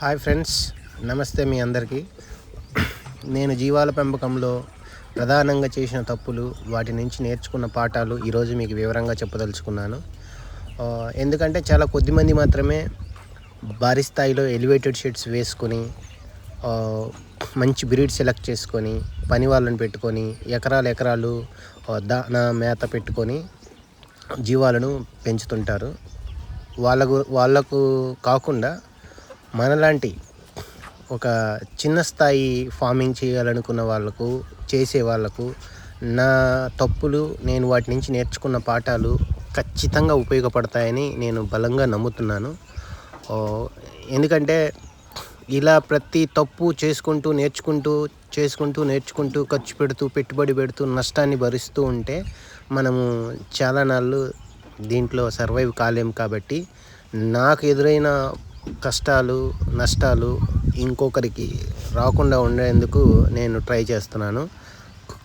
Hi friends నమస్తే మీ అందరికీ. నేను జీవాల పెంపకంలో ప్రధానంగా చేసిన తప్పులు వాటి నుంచి నేర్చుకున్న పాఠాలు ఈరోజు మీకు వివరంగా చెప్పదలుచుకున్నాను. ఎందుకంటే చాలా కొద్ది మంది మాత్రమే భారీ స్థాయిలో ఎలివేటెడ్ షెడ్స్ వేసుకొని మంచి బ్రీడ్ సెలెక్ట్ చేసుకొని పని వాళ్ళని పెట్టుకొని ఎకరాలు ఎకరాలు దానా మేత పెట్టుకొని జీవాలను పెంచుతుంటారు. వాళ్ళకు వాళ్ళకు కాకుండా మనలాంటి ఒక చిన్న స్థాయి ఫార్మింగ్ చేయాలనుకున్న వాళ్ళకు చేసే వాళ్ళకు నా తప్పులు నేను వాటి నుంచి నేర్చుకున్న పాఠాలు ఖచ్చితంగా ఉపయోగపడతాయని నేను బలంగా నమ్ముతున్నాను. ఎందుకంటే ఇలా ప్రతి తప్పు చేసుకుంటూ నేర్చుకుంటూ చేసుకుంటూ నేర్చుకుంటూ ఖర్చు పెడుతూ పెట్టుబడి పెడుతూ నష్టాన్ని భరిస్తూ ఉంటే మనము చాలా నాళ్ళు దీంట్లో సర్వైవ్ కాలేం కాబట్టి నాకు ఎదురైన కష్టాలు నష్టాలు ఇంకొకరికి రాకుండా ఉండేందుకు నేను ట్రై చేస్తున్నాను.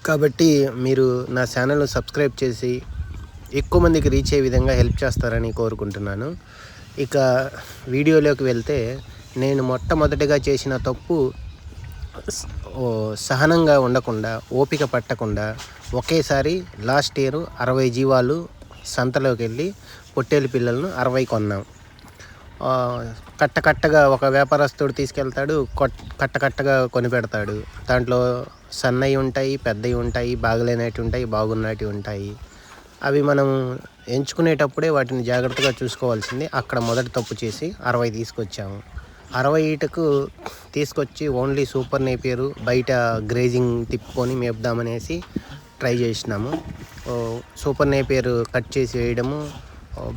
కాబట్టి మీరు నా ఛానల్ను సబ్స్క్రైబ్ చేసి ఎక్కువ మందికి రీచ్ అయ్యే విధంగా హెల్ప్ చేస్తారని కోరుకుంటున్నాను. ఇక వీడియోలోకి వెళ్తే నేను మొట్టమొదటిగా చేసిన తప్పు సహనంగా ఉండకుండా ఓపిక పట్టకుండా ఒకేసారి లాస్ట్ ఇయర్ అరవై జీవాలు సంతలోకి వెళ్ళి పొట్టేలు పిల్లలను అరవై కొన్నాం. కట్టకట్టగా ఒక వ్యాపారస్తుడు తీసుకెళ్తాడు కొట్- కట్టకట్టగా కొని పెడతాడు దాంట్లో సన్నవి ఉంటాయి పెద్దవి ఉంటాయి బాగలేనవి ఉంటాయి బాగున్నవి ఉంటాయి. అవి మనం ఎంచుకునేటప్పుడే వాటిని జాగ్రత్తగా చూసుకోవాల్సింది. అక్కడ మొదటి తప్పు చేసి అరవై తీసుకొచ్చాము. అరవై ఈటకు తీసుకొచ్చి ఓన్లీ సూపర్ నేపియరు బయట గ్రేజింగ్ తిప్పుకొని మేపుదామనేసి ట్రై చేసినాము. సూపర్ నేపియర్ కట్ చేసి వేయడము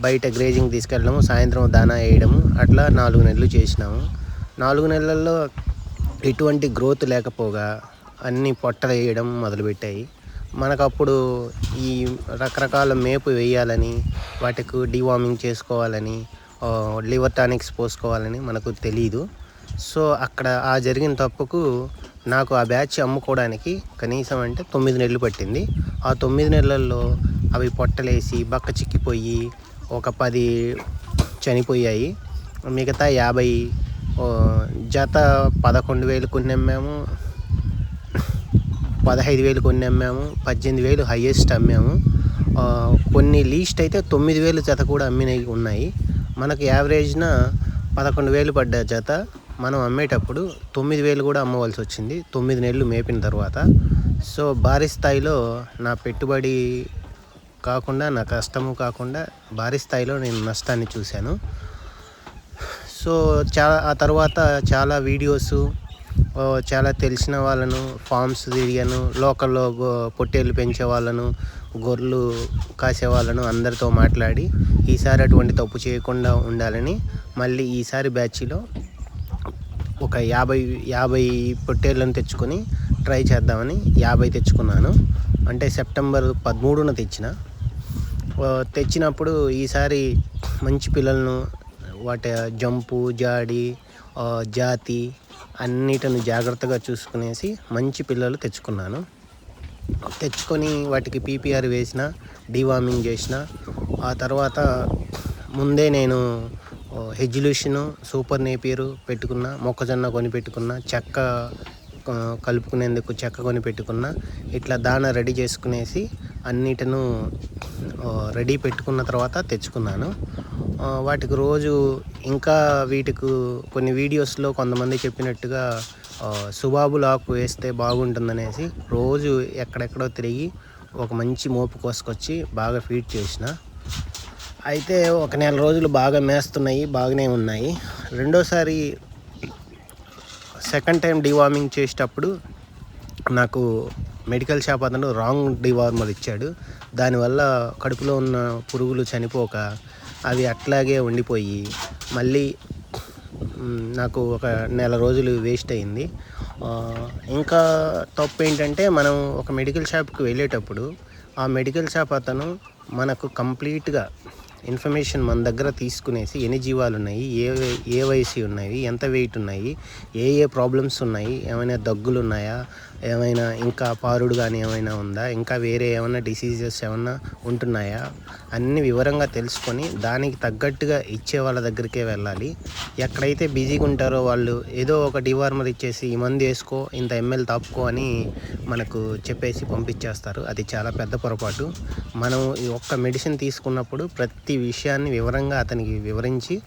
బయట గ్రేజింగ్ తీసుకెళ్ళడము సాయంత్రం దానా వేయడము అట్లా నాలుగు నెలలు చేసినాము. నాలుగు నెలల్లో ఎటువంటి గ్రోత్ లేకపోగా అన్నీ పొట్టలు వేయడం మొదలుపెట్టాయి. మనకు అప్పుడు ఈ రకరకాల మేపు వేయాలని వాటికి డివార్మింగ్ చేసుకోవాలని లివర్ టానిక్స్ పోసుకోవాలని మనకు తెలియదు సో అక్కడ ఆ జరిగిన తప్పుకు నాకు ఆ బ్యాచ్ అమ్ముకోవడానికి కనీసం అంటే తొమ్మిది నెలలు పట్టింది. ఆ తొమ్మిది నెలల్లో అవి పొట్టలేసి బక్క చిక్కిపోయి ఒక పది చనిపోయాయి. మిగతా యాభై జత పదకొండు వేలు కొన్ని అమ్మాము పదహైదు వేలు కొన్ని అమ్మాము పద్దెనిమిది వేలు హయ్యెస్ట్ అమ్మాము. కొన్ని లీస్ట్ అయితే తొమ్మిది వేలు జత కూడా అమ్మినవి ఉన్నాయి. మనకు యావరేజ్న పదకొండు వేలు పడ్డ జత మనం అమ్మేటప్పుడు తొమ్మిది వేలు కూడా అమ్మవలసి వచ్చింది. తొమ్మిది నెలలు మేపిన తర్వాత. సో భారీ స్థాయిలో నా పెట్టుబడి కాకుండా నా కష్టము కాకుండా భారీ స్థాయిలో నేను నష్టాన్ని చూశాను. సో చాలా ఆ తర్వాత చాలా వీడియోస్ చాలా తెలిసిన వాళ్ళను ఫార్మ్స్ తిరిగాను లోకల్లో పొట్టేళ్ళు పెంచే వాళ్ళను గొర్రెలు కాసే వాళ్ళను అందరితో మాట్లాడి ఈసారి అటువంటి తప్పు చేయకుండా ఉండాలని మళ్ళీ ఈసారి బ్యాచ్లో ఒక యాభై యాభై పొట్టేళ్ళను తెచ్చుకొని ట్రై చేద్దామని యాభై తెచ్చుకున్నాను. అంటే సెప్టెంబర్ పదమూడున తెచ్చిన. తెచ్చినప్పుడు ఈసారి మంచి పిల్లలను వాటి జంపు జాడి జాతి అన్నిటిని జాగ్రత్తగా చూసుకునేసి మంచి పిల్లలు తెచ్చుకున్నాను. తెచ్చుకొని వాటికి పీపీఆర్ వేసిన డీవార్మింగ్ చేసిన ఆ తర్వాత ముందే నేను హెజ్యులేషను సూపర్ నేపియరు పెట్టుకున్న మొక్కజొన్న కొని పెట్టుకున్న చెక్క కలుపుకునేందుకు చెక్క కొని పెట్టుకున్న ఇట్లా దాన రెడీ చేసుకునేసి అన్నిటిను రెడీ పెట్టుకున్న తర్వాత తెచ్చుకున్నాను. వాటికి రోజు ఇంకా వీటికి కొన్ని వీడియోస్లో కొంతమంది చెప్పినట్టుగా సుబాబులు ఆకు వేస్తే బాగుంటుందనేసి రోజు ఎక్కడెక్కడో తిరిగి ఒక మంచి మోపు కోసుకొచ్చి బాగా ఫీడ్ చేసిన. అయితే ఒక నెల రోజులు బాగా మేస్తున్నాయి బాగానే ఉన్నాయి. రెండోసారి సెకండ్ టైం డివార్మింగ్ చేసేటప్పుడు నాకు మెడికల్ షాప్ అతను రాంగ్ డివార్మర్ ఇచ్చాడు. దానివల్ల కడుపులో ఉన్న పురుగులు చనిపోక అవి అట్లాగే ఉండిపోయి మళ్ళీ నాకు ఒక నెల రోజులు వేస్ట్ అయింది. ఇంకా తప్పు ఏంటంటే మనం ఒక మెడికల్ షాప్కి వెళ్ళేటప్పుడు ఆ మెడికల్ షాప్ అతను మనకు కంప్లీట్గా ఇన్ఫర్మేషన్ మన దగ్గర తీసుకునేసి ఎన్ని జీవాలు ఉన్నాయి ఏ ఏ వయసు ఉన్నాయి ఎంత వెయిట్ ఉన్నాయి ఏ ఏ ప్రాబ్లమ్స్ ఉన్నాయి ఏమైనా దగ్గులు ఉన్నాయా ఏమైనా ఇంకా పారుడు కానీ ఏమైనా ఉందా? ఇంకా వేరే ఏమైనా డిసీజెస్ ఏమైనా ఉంటున్నాయా? అన్ని వివరంగా తెలుసుకొని దానికి తగ్గట్టుగా ఇచ్చే వాళ్ళ దగ్గరికే వెళ్ళాలి. ఎక్కడైతే బిజీగా ఉంటారో వాళ్ళు ఏదో ఒక డివార్మర్ ఇచ్చేసి ఈ మందు వేసుకో ఇంత ఎంఎల్ తాపుకో అని మనకు చెప్పేసి పంపించేస్తారు. అది చాలా పెద్ద పొరపాటు. మనం ఈ ఒక్క మెడిసిన్ తీసుకున్నప్పుడు ప్రతి విషయాన్ని వివరంగా అతనికి వివరించి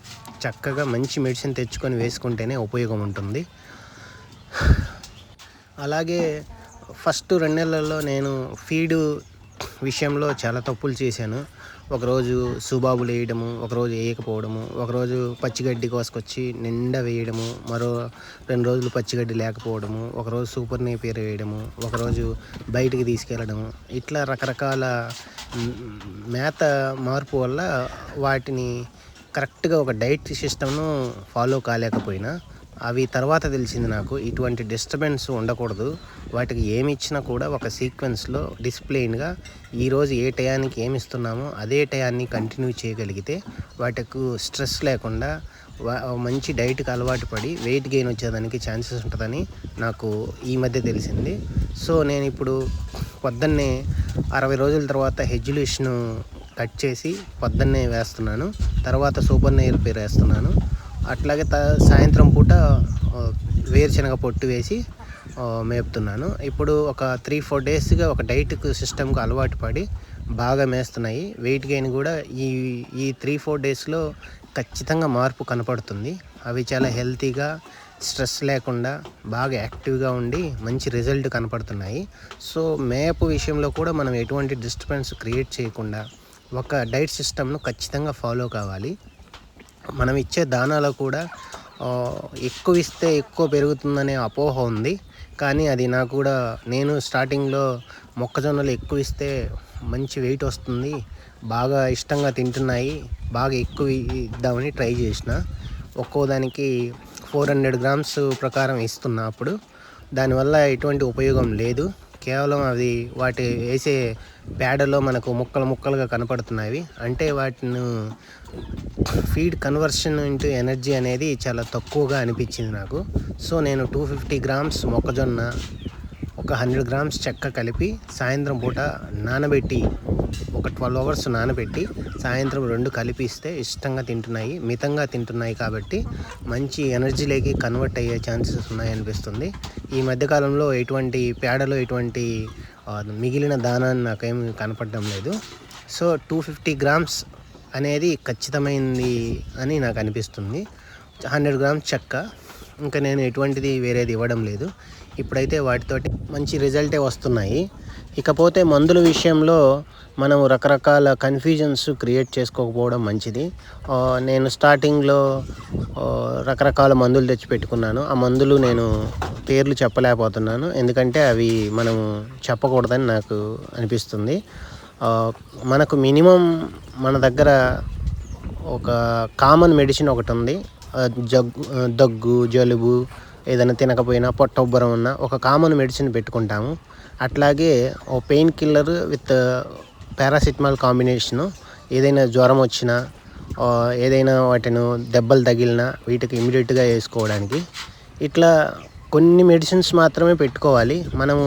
చక్కగా మంచి మెడిసిన్ తెచ్చుకొని వేసుకుంటేనే ఉపయోగం ఉంటుంది. అలాగే ఫస్ట్ రెండు నెలల్లో నేను ఫీడు విషయంలో చాలా తప్పులు చేశాను. ఒకరోజు సుబాబులు వేయడము ఒకరోజు వేయకపోవడము ఒకరోజు పచ్చిగడ్డి కోసుకొచ్చి నిండా వేయడము మరో రెండు రోజులు పచ్చిగడ్డి లేకపోవడము ఒకరోజు సూపర్ పేరు వేయడము ఒకరోజు బయటికి తీసుకెళ్ళడము. ఇట్లా రకరకాల మేత మార్పు వల్ల వాటిని కరెక్ట్గా ఒక డైట్ సిస్టమ్ను ఫాలో కాలేకపోయినా అవి తర్వాత తెలిసింది నాకు. ఇటువంటి డిస్టర్బెన్స్ ఉండకూడదు. వాటికి ఏమి ఇచ్చినా కూడా ఒక సీక్వెన్స్లో డిసిప్లైన్గా ఈరోజు ఏ టయానికి ఏమి ఇస్తున్నామో అదే టయాన్ని కంటిన్యూ చేయగలిగితే వాటికి స్ట్రెస్ లేకుండా మంచి డైట్కి అలవాటు పడి వెయిట్ గెయిన్ వచ్చేదానికి ఛాన్సెస్ ఉంటుందని నాకు ఈ మధ్య తెలిసింది. సో నేను ఇప్పుడు పొద్దున్నే అరవై రోజుల తర్వాత హెజ్యులేషన్ కట్ చేసి పొద్దున్నే వేస్తున్నాను. తర్వాత సూపర్ నైర్ పేరు వేస్తున్నాను అట్లాగే త సాయంత్రం పూట వేరుశనగ పొట్టు వేసి మేపుతున్నాను. ఇప్పుడు ఒక త్రీ ఫోర్ డేస్గా ఒక డైట్ సిస్టమ్కి అలవాటు పడి బాగా మేస్తున్నాయి. వెయిట్ గెయిన్ కూడా ఈ ఈ త్రీ ఫోర్ డేస్లో ఖచ్చితంగా మార్పు కనపడుతుంది. అవి చాలా హెల్తీగా స్ట్రెస్ లేకుండా బాగా యాక్టివ్గా ఉండి మంచి రిజల్ట్ కనపడుతున్నాయి. సో మేపు విషయంలో కూడా మనం ఎటువంటి డిస్టర్బెన్స్ క్రియేట్ చేయకుండా ఒక డైట్ సిస్టమ్ను ఖచ్చితంగా ఫాలో కావాలి. మనం ఇచ్చే దానాలో కూడా ఎక్కువ ఇస్తే ఎక్కువ పెరుగుతుందనే అపోహ ఉంది. కానీ అది నాకు కూడా నేను స్టార్టింగ్లో మొక్కజొన్నలు ఎక్కువ ఇస్తే మంచి వెయిట్ వస్తుంది. బాగా ఇష్టంగా తింటున్నాయి. బాగా ఎక్కువ ఇద్దామని ట్రై చేసిన. ఒక్కో దానికి ఫోర్ హండ్రెడ్ గ్రామ్స్ ప్రకారం ఇస్తున్నా అప్పుడు. దానివల్ల ఎటువంటి ఉపయోగం లేదు. కేవలం అవి వాటి వేసే పేడలో మనకు ముక్కలు ముక్కలుగా కనపడుతున్నాయి. అంటే వాటిని ఫీడ్ కన్వర్షన్ ఇంటూ ఎనర్జీ అనేది చాలా తక్కువగా అనిపించింది నాకు. సో నేను టూ ఫిఫ్టీ గ్రామ్స్ మొక్కజొన్న ఒక హండ్రెడ్ గ్రామ్స్ చెక్క కలిపి సాయంత్రం పూట నానబెట్టి ఒక ట్వెల్వ్ అవర్స్ నానబెట్టి సాయంత్రం రెండు కలిపి ఇస్తే ఇష్టంగా తింటున్నాయి మితంగా తింటున్నాయి కాబట్టి మంచి ఎనర్జీలోకి కన్వర్ట్ అయ్యే ఛాన్సెస్ ఉన్నాయి అనిపిస్తుంది ఈ మధ్యకాలంలో ఎటువంటి పేడలో ఎటువంటి మిగిలిన దానాన్ని నాకేం కనపడడం లేదు. సో టూ ఫిఫ్టీ గ్రామ్స్ అనేది ఖచ్చితమైంది అని నాకు అనిపిస్తుంది హండ్రెడ్ గ్రామ్స్ చెక్క ఇంకా నేను ఎటువంటిది వేరేది ఇవ్వడం లేదు. ఇప్పుడైతే వాటితోటి మంచి రిజల్టే వస్తున్నాయి. ఇకపోతే మందుల విషయంలో మనం రకరకాల కన్ఫ్యూజన్స్ క్రియేట్ చేసుకోకపోవడం మంచిది. నేను స్టార్టింగ్లో రకరకాల మందులు తెచ్చి పెట్టుకున్నాను. ఆ మందులు నేను పేర్లు చెప్పలేకపోతున్నాను. ఎందుకంటే అవి మనం చెప్పకూడదని నాకు అనిపిస్తుంది. మనకు మినిమం మన దగ్గర ఒక కామన్ మెడిసిన్ ఒకటి ఉంది. జగ్గు దగ్గు జలుబు ఏదైనా తినకపోయినా పొట్ట ఉబ్బరం ఉన్న ఒక కామన్ మెడిసిన్ పెట్టుకుంటాము. అట్లాగే ఓ pain killer with paracetamol combination ఏదైనా జ్వరం వచ్చినా ఏదైనా వాటిని దెబ్బలు తగిలినా వీటికి ఇమీడియట్గా వేసుకోవడానికి. ఇట్లా కొన్ని మెడిసిన్స్ మాత్రమే పెట్టుకోవాలి. మనము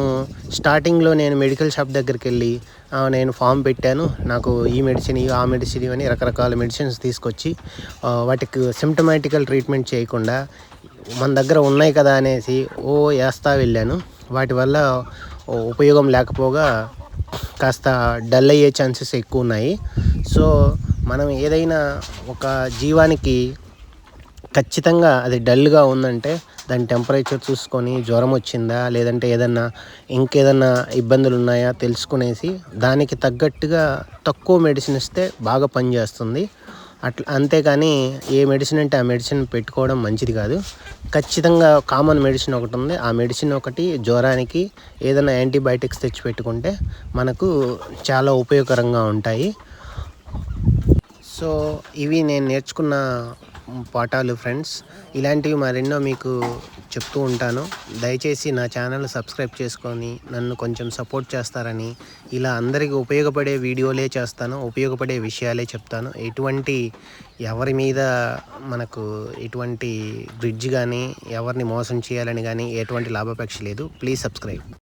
స్టార్టింగ్లో నేను మెడికల్ షాప్ దగ్గరికి వెళ్ళి నేను ఫామ్ పెట్టాను. నాకు ఈ మెడిసిన్ ఇవి, ఆ మెడిసిన్ ఇవని రకరకాల మెడిసిన్స్ తీసుకొచ్చి వాటికి సిమ్టమాటికల్ ట్రీట్మెంట్ చేయకుండా మన దగ్గర ఉన్నాయి కదా అనేసి ఓ వేస్తా వెళ్ళాను. వాటి వల్ల ఉపయోగం లేకపోగా కాస్త డల్ అయ్యే ఛాన్సెస్ ఎక్కువ ఉన్నాయి. సో మనం ఏదైనా ఒక జీవానికి ఖచ్చితంగా అది డల్గా ఉందంటే దాని టెంపరేచర్ చూసుకొని జ్వరం వచ్చిందా లేదంటే ఏదన్నా ఇంకేదన్నా ఇబ్బందులు ఉన్నాయా తెలుసుకునేసి దానికి తగ్గట్టుగా తక్కువ మెడిసిన్ ఇస్తే బాగా పనిచేస్తుంది. అట్లా అంతేకాని ఏ మెడిసిన్ అంటే ఆ మెడిసిన్ పెట్టుకోవడం మంచిది కాదు. ఖచ్చితంగా కామన్ మెడిసిన్ ఒకటి ఉంది. ఆ మెడిసిన్ ఒకటి జ్వరానికి ఏదైనా యాంటీబయాటిక్స్ తెచ్చి పెట్టుకుంటే మనకు చాలా ఉపయోగకరంగా ఉంటాయి. సో ఇవి నేను నేర్చుకున్న పాఠాలు ఫ్రెండ్స్. ఇలాంటివి మరెన్నో మీకు చెప్తూ ఉంటాను. దయచేసి నా ఛానల్ సబ్స్క్రైబ్ చేసుకొని నన్ను కొంచెం సపోర్ట్ చేస్తారని ఇలా అందరికీ ఉపయోగపడే వీడియోలే చేస్తాను. ఉపయోగపడే విషయాలే చెప్తాను. ఎటువంటి ఎవరి మీద మనకు ఎటువంటి గ్రిడ్జ్ కానీ ఎవరిని మోసం చేయాలని కానీ ఎటువంటి లాభాపేక్ష లేదు. Please subscribe